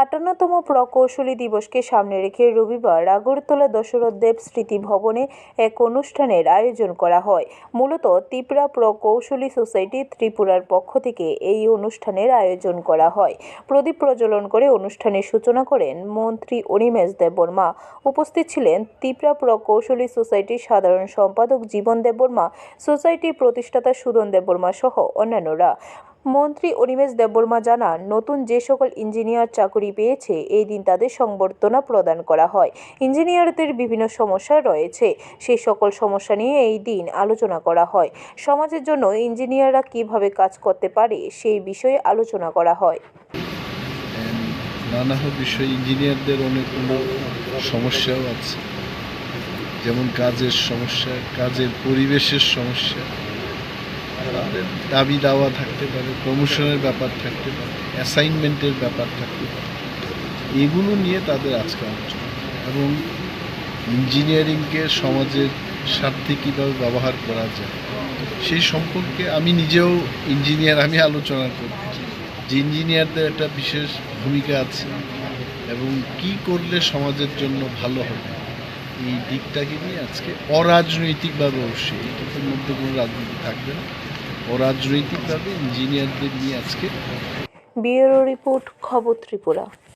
আটান্নতম প্রকৌশলী দিবসকে সামনে রেখে রবিবার আগরতলা দশরথ দেব স্মৃতি ভবনে এক অনুষ্ঠানের আয়োজন করা হয়। মূলত ত্রিপুরা প্রকৌশলী সোসাইটি ত্রিপুরার পক্ষ থেকে এই অনুষ্ঠানের আয়োজন করা হয়। প্রদীপ প্রজ্বলন করে অনুষ্ঠানের সূচনা করেন মন্ত্রী অনিমেষ দেববর্মা। উপস্থিত ছিলেন ত্রিপুরা প্রকৌশলী সোসাইটির সাধারণ সম্পাদক জীবন দেববর্মা, সোসাইটির প্রতিষ্ঠাতা সুদন দেববর্মা সহ অন্যান্যরা। মন্ত্রী অনিমেষ দেববর্মা জানান, নতুন যে সকল ইঞ্জিনিয়ার চাকুরি পেয়েছে, এই দিন তাদের সংবর্ধনা প্রদান করা হয়। ইঞ্জিনিয়ারদের বিভিন্ন সমস্যা রয়েছে সেই সকল সমস্যা নিয়ে এই দিন আলোচনা করা হয়। সমাজের জন্য ইঞ্জিনিয়াররা কীভাবে কাজ করতে পারে, সেই বিষয়ে আলোচনা করা হয়। নানা বিষয়ে ইঞ্জিনিয়ারদের অনেকগুলো সমস্যাও আছে। যেমন কাজের সমস্যা, কাজের পরিবেশের সমস্যা। তাদের দাবি দাওয়া থাকতে পারে প্রমোশনের ব্যাপার থাকতে পারে অ্যাসাইনমেন্টের ব্যাপার থাকতে পারে। এগুলো নিয়ে তাদের আজকে আলোচনা। এবং ইঞ্জিনিয়ারিংকে সমাজের স্বার্থে কীভাবে ব্যবহার করা যায়, সেই সম্পর্কে আমি নিজেও ইঞ্জিনিয়ার, আমি আলোচনা করি যে ইঞ্জিনিয়ারদের একটা বিশেষ ভূমিকা আছে এবং কি করলে সমাজের জন্য ভালো হবে, এই দিকটাকে নিয়ে আজকে অরাজনৈতিকভাবে অবশ্যই এটার মধ্যে কোনো রাজনীতি থাকবে না। অরাজনৈতিকভাবে ইঞ্জিনিয়ারদের নিয়ে আজকে। ব্যুরো রিপোর্ট খবর ত্রিপুরা।